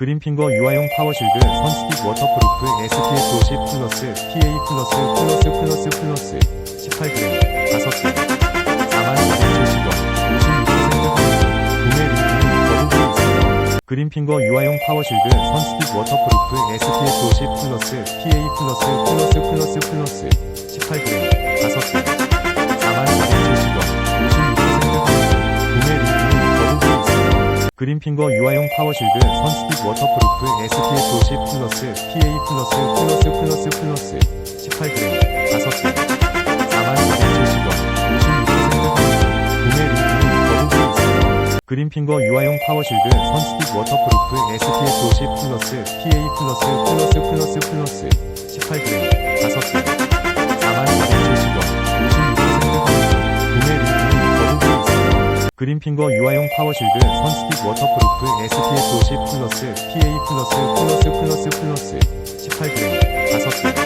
그린핑거 유아용 파워실드 선스틱 워터프루프 SPF 50 플러스 PA 플러스 플러스 플러스 플러스 18g 5개 49,070원 56% 할인 구매 링크는 더보기에 있어요 그린핑거 유아용 파워실드 선스틱 워터프루프 SPF 50 플러스 PA 플러스 플러스 플러스 플러스 18g 그린핑거 유아용 파워실드 선스틱 워터프루프 SPF 50 플러스 PA 플러스 플러스 플러스 플러스 18g 5개. 49,070원 56% 할인 구매 링크는 더보기에 있어요 그린핑거 유아용 파워실드 선스틱 워터프루프 SPF 50 플러스 PA 플러스 플러스 플러스 플러스 18g 그린핑거 유아용 파워실드 선스틱 워터프루프 SPF 50 플러스 PA 플러스 플러스 플러스 플러스 18g 5개.